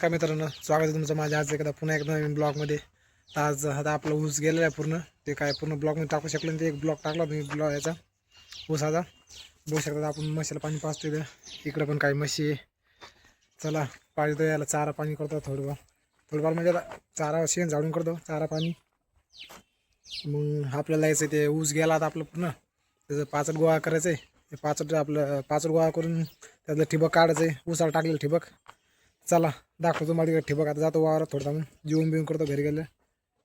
नमस्कार मित्रांनो स्वागत आहे तुमचं माझ्या आज एकदा पुन्हा एकदा नवीन ब्लॉगमध्ये. तर आज आता आपला ऊस गेलेला आहे पूर्ण ते काय पूर्ण ब्लॉगमध्ये टाकू शकलं ते एक ब्लॉग टाकला तुम्ही ब्लॉग याचा ऊसाचा बघू शकता आपण म्हशीला पाणी पाचतो इथं. इकडं पण काही म्हशी आहे. चला पाणी याला चारा पाणी करतो थोडंफार. थोडंफार म्हणजे आता चारा शेण झाडून करतो चारा पाणी. मग आपल्याला यायचं ते ऊस गेला आता आपलं पूर्ण. त्याचं पाचट गोळा करायचं आहे ते पाचट आपलं पाचट गोळा करून त्यातलं ठिबक काढायचं आहे ऊसाला टाकलेलं ठिबक. चला दाखवतो मला तिकडे ठिबक. आता जातो वावरात थोडा मग जेवण बिवून करतो घरी गेलं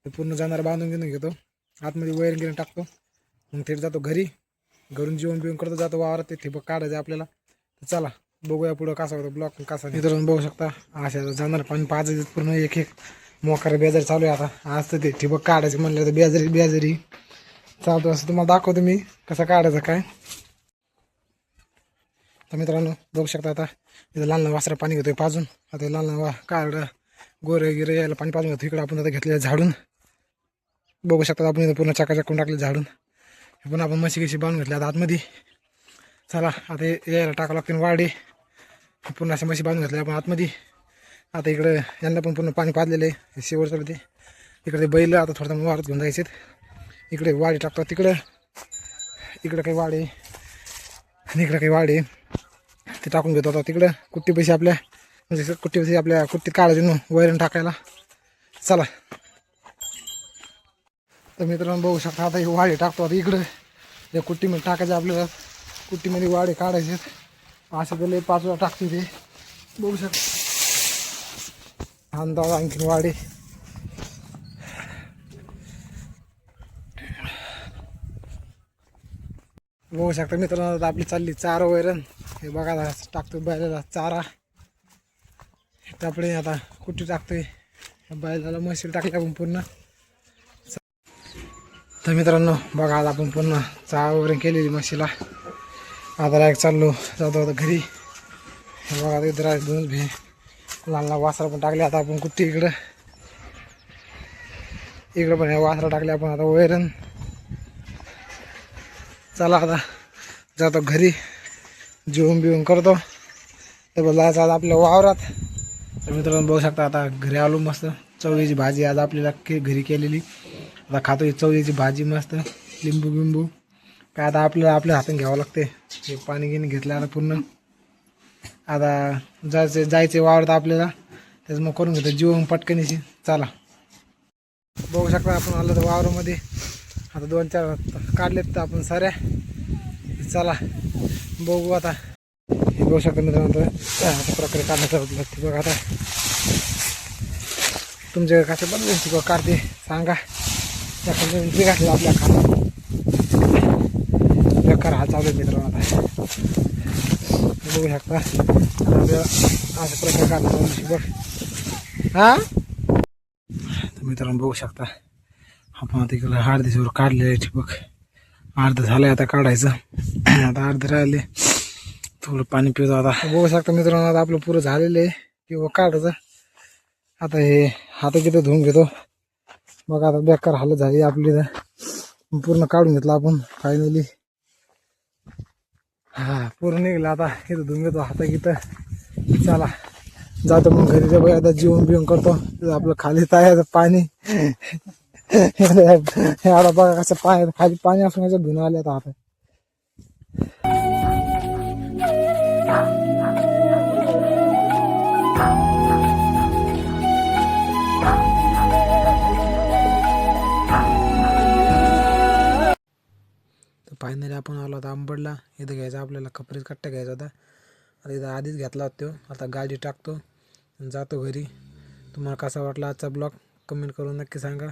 तर पूर्ण जाणार बांधून घेऊन घेतो. आतमध्ये वैरण गिरण टाकतो. मग थेट जातो घरी. घरून जेवण बिवून करतो जातो वावरात. ते ठिबक काढायचं आपल्याला. तर चला बघूया पुढं कसा होतो ब्लॉक कसा मित्रांनो बघू शकता. अशा जाणार पाणी पाच पूर्ण एक एक मोकार बेजारी चालू आहे आता. आज तर ते ठिबक काढायचं म्हणलं तर बेजारी बेजारी. चालतो असं तुम्हाला दाखवतो मी कसं काढायचं काय. तर मित्रांनो बघू शकता आता. इथं लहान लहान वासरा पाणी घेतोय पाजून. आता लहान लहान वा काढ गोरे गिरे यायला पाणी पाजून घेतो इकडं आपण आता घेतलेलं झाडून. बघू शकतात आपण इथं पूर्ण चाकाचाकून टाकले झाडून. हे पण आपण म्हशी कशी बांधून घेतली आता आतमध्ये. चला आता यायला टाकावं लागते वाडे. पूर्ण अशा म्हशी बांधून घेतल्या आपण आतमध्ये. आता इकडं यांना पण पूर्ण पाणी पाजलेलं आहे. हे शेवटचं ते. इकडे ते बैल आता थोडं वारत घेऊन जायचे इकडे वाडे टाकतो तिकडं. इकडं काही वाडे. आणि इकडं काही वाडे. ते टाकून घेतो आता तिकडं. कुट्टी पैसे आपल्या म्हणजे कुट्टी पैसे आपल्या कुट्टीत काढायचे वैरण टाकायला. चला. तर मित्रांनो बघू शकता आता हे वाडे टाकतो आता इकडं. या कुट्टीमध्ये टाकायचे आपल्याला. कुट्टीमध्ये वाडे काढायचे असं गेले पाच वेळा टाकते ते. बघू शकता. अंदाज आणखीन वाडे. बघू शकता मित्रांनो आपली चालली चार वैरण. हे बघा टाकतो बैलाला चारा. त्यापुढे आता कुठे टाकतोय? बैलाला म्हशीला टाकल्या आपण पूर्ण. तर मित्रांनो बघा आज आपण पूर्ण चारा वगैरे केलेली म्हशीला. आता डायरेक्ट चाललो जातो आता घरी. हे बघा इतर दोन भे लहान लहान वासरा पण टाकले आता आपण कुठे इकडं? इकडं पण हे वासरा टाकले आपण आता वैरण. चला आता जातो घरी. जेवून बिवून करतो. तर जायचं आज आपल्या वावरात. तर मित्रांनो बघू शकता आता घरी आलो मस्त. चवळीची भाजी आज आपल्याला के घरी केलेली. आता खातो चवळीची भाजी मस्त. लिंबू बिंबू. काय आता आपल्याला आपल्या हातून घ्यावं लागते. हे पाणी गिनी घेतलं आता पूर्ण. आता जायचे जायचे वावरत आपल्याला. त्याच मग करून घेतो. जेवण पटकनीशी चला. बघू शकता आपण आलो तर वावरामध्ये. आता दोन चार काढलेत तर आपण साऱ्या. चला. बघू आता. हे बघू शकता मित्रांनो अशा प्रकारे काढण्याचा लागते बघा आता तुमच्या कसं बदलून शिकवा काढते सांगा. त्याकडे एंट्री घातली आपल्या खाना बेकार हा चालू आहे मित्रांनो आता. बघू शकता. आता आपल्याला अशा प्रकारे काढण्याचा बघ हा? मित्रांनो बघू शकता. आपण आता इकडं आठ दिवसावर आहे ठिबक. अर्ध झालंय आता काढायचं. आता अर्ध राहिले. थोडं पाणी पितो आता. बघू शकता मित्रांनो आता आपलं पुरं झालेलं आहे. किंवा काढायचं. आता हे हात तिथं धुवून घेतो. बघा आता बेकार हालत झाली आपली तर पूर्ण काढून घेतलं आपण फायनली हा पूर्ण निघलं आता. इथं धुवून घेतो हात इथं. चला. जातो मग घरी. जाऊ आता जेवण बिवण करतो. आपलं खाली तयार पाणी. हे बघा कसं पाणी खाली पाणी असून याच्यात धुणं आले आता तर फायनली आपण आलो होता आंबडला. इथं घ्यायचा आपल्याला कपरीच कट्टा घ्यायचा होता. आता इथं आधीच घेतला होता तो. आता गाडी टाकतो जातो घरी. तुम्हाला कसा वाटला आजचा ब्लॉग? कमेंट करून नक्की सांगा.